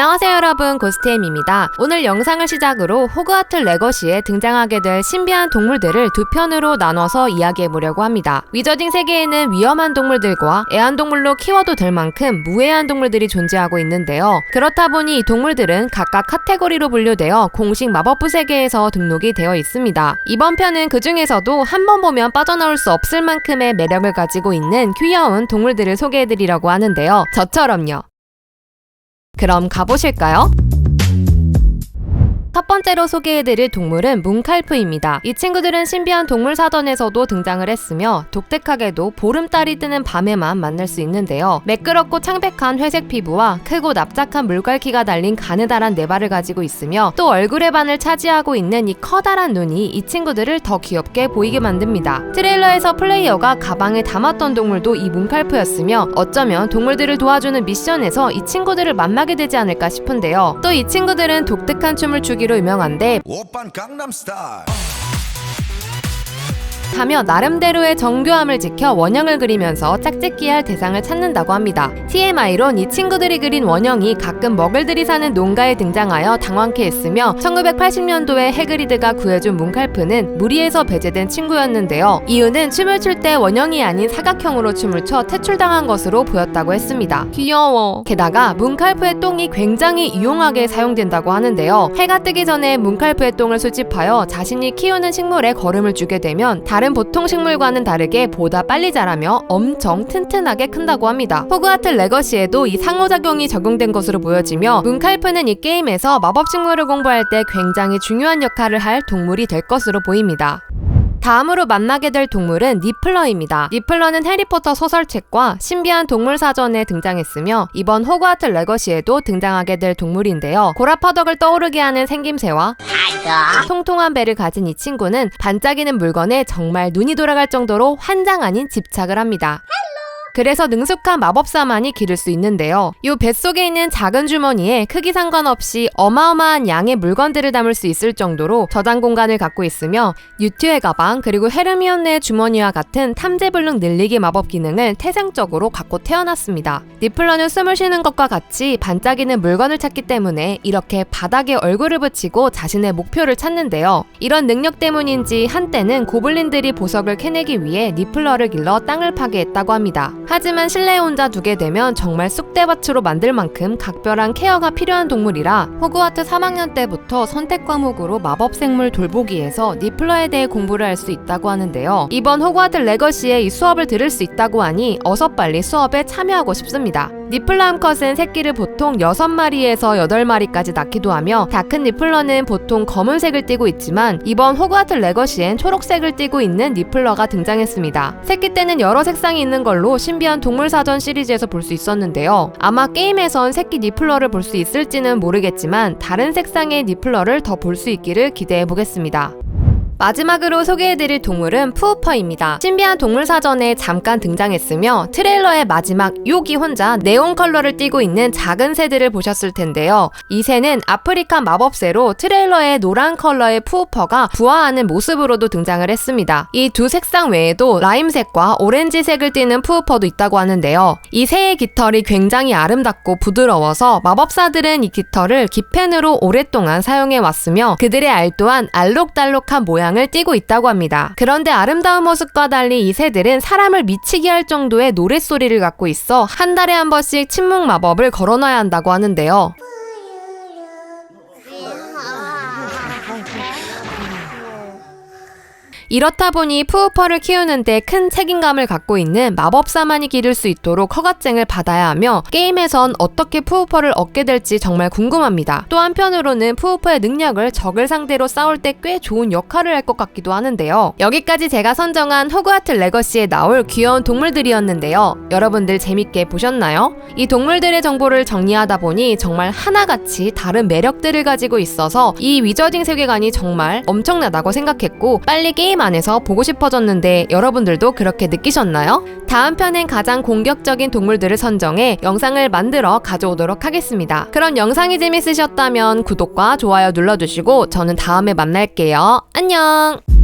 안녕하세요 여러분 고스트엠입니다. 오늘 영상을 시작으로 호그와트 레거시에 등장하게 될 신비한 동물들을 두 편으로 나눠서 이야기해보려고 합니다. 위저딩 세계에는 위험한 동물들과 애완동물로 키워도 될 만큼 무해한 동물들이 존재하고 있는데요. 그렇다 보니 이 동물들은 각각 카테고리로 분류되어 공식 마법부 세계에서 등록이 되어 있습니다. 이번 편은 그 중에서도 한 번 보면 빠져나올 수 없을 만큼의 매력을 가지고 있는 귀여운 동물들을 소개해드리려고 하는데요. 저처럼요. 그럼 가보실까요? 첫 번째로 소개해드릴 동물은 뭉칼프입니다. 이 친구들은 신비한 동물 사전에서도 등장을 했으며 독특하게도 보름달이 뜨는 밤에만 만날 수 있는데요. 매끄럽고 창백한 회색 피부와 크고 납작한 물갈퀴가 달린 가느다란 네 발을 가지고 있으며 또 얼굴의 반을 차지하고 있는 이 커다란 눈이 이 친구들을 더 귀엽게 보이게 만듭니다. 트레일러에서 플레이어가 가방에 담았던 동물도 이 뭉칼프였으며 어쩌면 동물들을 도와주는 미션에서 이 친구들을 만나게 되지 않을까 싶은데요. 또 이 친구들은 독특한 춤을 추기 로 유명한데 오빤 강남스타일 하며 나름대로의 정교함을 지켜 원형을 그리면서 짝짓기할 대상을 찾는다고 합니다. TMI론 이 친구들이 그린 원형이 가끔 먹을들이 사는 농가에 등장하여 당황케 했으며 1980년도에 해그리드가 구해준 뭉칼프는 무리에서 배제된 친구였는데요. 이유는 춤을 출 때 원형이 아닌 사각형으로 춤을 춰 퇴출당한 것으로 보였다고 했습니다. 귀여워. 게다가 뭉칼프의 똥이 굉장히 유용하게 사용된다고 하는데요. 해가 뜨기 전에 뭉칼프의 똥을 수집하여 자신이 키우는 식물에 거름을 주게 되면 다른 보통 식물과는 다르게 보다 빨리 자라며 엄청 튼튼하게 큰다고 합니다. 호그와트 레거시에도 이 상호작용이 적용된 것으로 보여지며 문칼프는 이 게임에서 마법 식물을 공부할 때 굉장히 중요한 역할을 할 동물이 될 것으로 보입니다. 다음으로 만나게 될 동물은 니플러입니다. 니플러는 해리포터 소설책과 신비한 동물 사전에 등장했으며 이번 호그와트 레거시에도 등장하게 될 동물인데요. 고라파덕을 떠오르게 하는 생김새와 통통한 배를 가진 이 친구는 반짝이는 물건에 정말 눈이 돌아갈 정도로 환장 아닌 집착을 합니다. 그래서 능숙한 마법사만이 기를 수 있는데요. 이 뱃속에 있는 작은 주머니에 크기 상관없이 어마어마한 양의 물건들을 담을 수 있을 정도로 저장 공간을 갖고 있으며 뉴트의 가방 그리고 헤르미온네의 주머니와 같은 탐재불능 늘리기 마법 기능을 태생적으로 갖고 태어났습니다. 니플러는 숨을 쉬는 것과 같이 반짝이는 물건을 찾기 때문에 이렇게 바닥에 얼굴을 붙이고 자신의 목표를 찾는데요. 이런 능력 때문인지 한때는 고블린들이 보석을 캐내기 위해 니플러를 길러 땅을 파괴했다고 합니다. 하지만 실내에 혼자 두게 되면 정말 쑥대밭으로 만들 만큼 각별한 케어가 필요한 동물이라 호그와트 3학년 때부터 선택 과목으로 마법 생물 돌보기에서 니플러에 대해 공부를 할 수 있다고 하는데요. 이번 호그와트 레거시에 이 수업을 들을 수 있다고 하니 어서 빨리 수업에 참여하고 싶습니다. 니플러 암컷은 새끼를 보통 6마리에서 8마리까지 낳기도 하며 다큰 니플러는 보통 검은색을 띠고 있지만 이번 호그와트 레거시엔 초록색을 띠고 있는 니플러가 등장했습니다. 새끼 때는 여러 색상이 있는 걸로 신비한 동물 사전 시리즈에서 볼 수 있었는데요. 아마 게임에선 새끼 니플러를 볼 수 있을지는 모르겠지만 다른 색상의 니플러를 더 볼 수 있기를 기대해 보겠습니다. 마지막으로 소개해드릴 동물은 푸우퍼입니다. 신비한 동물 사전에 잠깐 등장했으며 트레일러의 마지막 요기 혼자 네온 컬러를 띠고 있는 작은 새들을 보셨을 텐데요. 이 새는 아프리카 마법새로 트레일러의 노란 컬러의 푸우퍼가 부화하는 모습으로도 등장을 했습니다. 이 두 색상 외에도 라임색과 오렌지색을 띠는 푸우퍼도 있다고 하는데요. 이 새의 깃털이 굉장히 아름답고 부드러워서 마법사들은 이 깃털을 깃펜으로 오랫동안 사용해 왔으며 그들의 알 또한 알록달록한 모양 모양을 띠고 있다고 합니다. 그런데 아름다운 모습과 달리 이 새들은 사람을 미치게 할 정도의 노랫소리를 갖고 있어 한 달에 한 번씩 침묵 마법을 걸어놔야 한다고 하는데요. 이렇다 보니 푸우퍼를 키우는데 큰 책임감을 갖고 있는 마법사만이 기를 수 있도록 허가증을 받아야 하며 게임에선 어떻게 푸우퍼를 얻게 될지 정말 궁금합니다. 또 한편으로는 푸우퍼의 능력을 적을 상대로 싸울 때 꽤 좋은 역할을 할 것 같기도 하는데요. 여기까지 제가 선정한 호그와트 레거시에 나올 귀여운 동물들이었는데요. 여러분들 재밌게 보셨나요? 이 동물들의 정보를 정리하다 보니 정말 하나같이 다른 매력들을 가지고 있어서 이 위저딩 세계관이 정말 엄청나다고 생각했고 빨리 게임 안에서 보고 싶어졌는데 여러분들도 그렇게 느끼셨나요? 다음 편엔 가장 공격적인 동물들을 선정해 영상을 만들어 가져오도록 하겠습니다. 그럼 영상이 재밌으셨다면 구독과 좋아요 눌러주시고 저는 다음에 만날게요. 안녕!